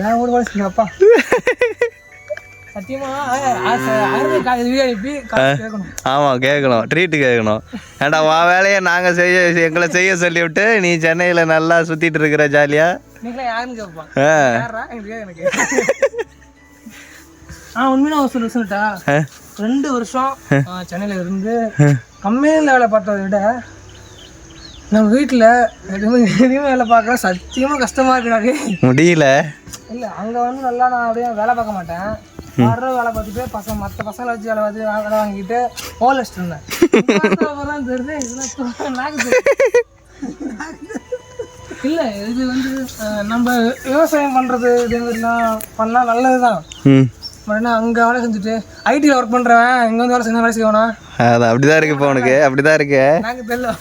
ஏன் கூட வயசு அப்பா ஆமாம் கேட்கணும்? ட்ரீட்டு கேட்கணும் ஏண்டா வா வேலையை நாங்கள் செய்ய எங்களை செய்ய சொல்லிவிட்டு நீ சென்னையில் நல்லா சுற்றிட்டு இருக்கிற ஜாலியாக ஆ. உண்மையான ஒரு சொல்ல சொல்லட்டா. ரெண்டு வருஷம் சென்னையில இருந்து கம்பெனியில் வேலை பார்த்ததை விட நம்ம வீட்டில் எதுவுமே வேலை பார்க்க சத்தியமாக கஷ்டமாக இருக்கிறாரு முடியல. இல்லை அங்கே வந்து நல்லா நான் அப்படியே வேலை பார்க்க மாட்டேன். வர்ற வேலை பார்த்துட்டு பசங்க மற்ற பசங்களை வச்சு வேலை பார்த்து வேலை வாங்கிட்டு ஓல் அடிச்சிட்டு இருந்தேன். நாக்கு தெரியுது. இல்லை இது வந்து நம்ம விவசாயம் பண்ணுறது இது மாதிரிலாம் பண்ணால் நல்லது தான் உடனே அங்கே வேலை செஞ்சுட்டு ஐடியில் ஒர்க் பண்ணுறவன் இங்கே வந்து வேலை செஞ்சா வேலை செய்வானா? அது அப்படிதான் இருக்கு இப்போ உனக்கு அப்படிதான் இருக்கு. நாங்கள் தெரியல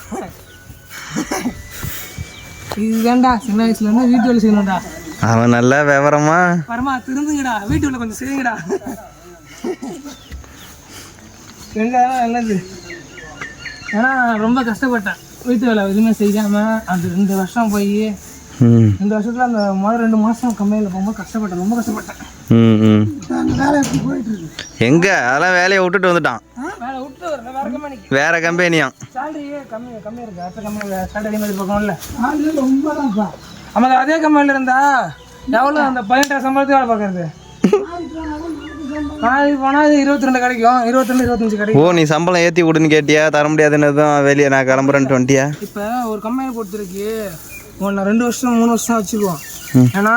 இது வேண்டா சின்ன வயசுலேருந்து வீட்டு வேலை செய்யணும்டா. அவன் நல்லா விவரமா? பரமா திருந்துங்கடா. வீட்டு வேலை கொஞ்சம் செய்யுங்கடா. செஞ்சாதான் நல்லது. ஏன்னா ரொம்ப கஷ்டப்பட்டேன். வீட்டு வேலை எதுவுமே செய்யாமல் அந்த ரெண்டு வருஷம் போய் ரெண்டு வருஷத்துல அந்த முதல் ரெண்டு மாதம் கம்பெனியில் போகும்போது கஷ்டப்பட்டேன் ரொம்ப கஷ்டப்பட்டேன். எங்க? அதெல்லாம் வேலையை விட்டுட்டு வந்துட்டான். வேற தான்ப்பா ஆமாம் அதே கம்பெனியில் இருந்தா எவ்வளோ அந்த பதினெட்டாயிரம் சம்பளத்துக்கு வேலை பார்க்கறது? நாளைக்கு போனால் இருபத்தி ரெண்டு கிடைக்கும். இருபத்தி ரெண்டு இருபத்தஞ்சு ஓ கிடைக்கும் நீ சம்பளம் ஏற்றி விடுன்னு கேட்டியா? தர முடியாதுன்னு தான் வெளியே நான் கிளம்புறேன்ட்டு வந்துட்டியா இப்போ ஒரு கம்பெனி பொறுத்திருக்கு ஒன்று ரெண்டு வருஷம் மூணு வருஷம் வச்சுக்குவோம். ஏன்னா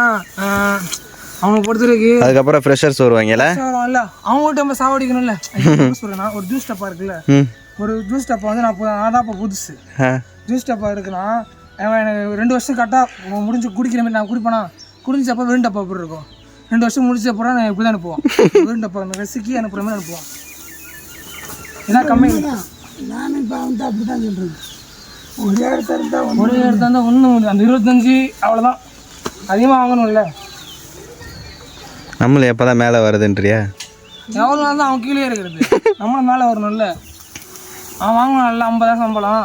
அவங்க பொறுத்திருக்கு அதுக்கப்புறம் ஃப்ரெஷர்ஸ் வருவாங்கல்ல? வரும்ல அவங்கள்ட்ட நம்ம சாவடிக்கணும்ல என்ன சொல்றேன்னா ஒரு ஜூஸ் டப்பா இருக்குல்ல. ஒரு ஜூஸ் டப்பா வந்து நான் தான் இப்போ புதுசு. ஜூஸ் டப்பா இருக்குன்னா எனக்கு ரெண்டு வருஷம் கரெக்டாக முடிஞ்சு குடிக்கிற மாதிரி நான் குடிப்பேனா? குடிச்சப்போ வெறும் டப்பா எப்படி இருக்கும். ரெண்டு வருஷம் முடிச்ச அப்புறம் நான் இப்படி தான் அனுப்புவோம் வெறும் டப்பா ரசிக்கி அனுப்புகிற மாதிரி அனுப்புவோம் இதான் கம்மி. நானும் இப்போ வந்து அப்படி தான் சொல்கிறேன் ஒரே இடத்துல இருந்தால் ஒரே இடத்துல இருந்தால் ஒன்றும் அந்த இருபத்தஞ்சி அவ்வளோதான் அதிகமாக வாங்கணும்ல. நம்மள எப்போ தான் மேலே வருதுன்றியா? எவ்வளோ நாள் தான் அவன் கீழே இருக்கிறது. நம்மளும் மேலே வரணும்ல. அவன் வாங்கணும்ல ஐம்பதாயிரம் சம்பளம்.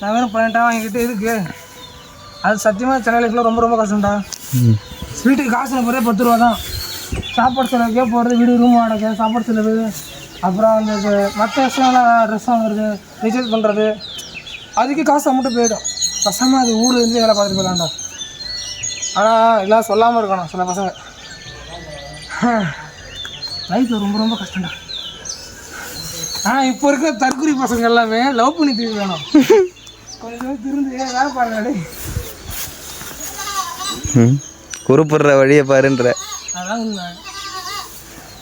நான் வெறும் பதினெட்டாயிரம் வாங்கிட்டு இருக்கு அது சத்தியமாக சென்னை லைஃப்பில் ரொம்ப ரொம்ப கஷ்டம்டா. வீட்டுக்கு காசு போகிறே பத்து ரூபா தான் சாப்பாடு செலவுக்கே போகிறது வீடு ரூம் வாடகை சாப்பாடு செலவு. அப்புறம் அந்த மற்ற விஷயம்லாம் ட்ரெஸ் வாங்குறது ரீசார்ஜ் பண்ணுறது அதுக்கு காசு மட்டும் போயிடும். பசங்க அது ஊரில் இருந்து வேலை பார்த்துட்டு போயிடலாம்டா. ஆனால் எல்லாம் சொல்லாமல் இருக்கணும் சில பசங்க. லைஃப்பில் ரொம்ப ரொம்ப கஷ்டம்டா. ஆனால் இப்போ இருக்க தற்கொலை பசங்க எல்லாமே லவ் பண்ணி திரும்பி வேணும் கொஞ்சம் திருந்து வேலை பாருங்க குறிப்பிடுற வழியை பாருன்ற. அதான் உண்மை.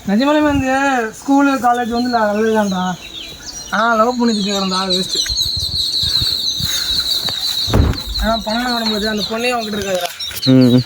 நிஜமாலே வந்து ஸ்கூலு காலேஜ் வந்து நான் நல்லதுதான்டா. ஆனால் லவ் பண்ணிட்டு இருக்கிறதா வேஸ்ட்டு ஆனால் பணம் வரும்போது அந்த பொண்ணையும் அவங்ககிட்ட இருக்காதுடா. ம்.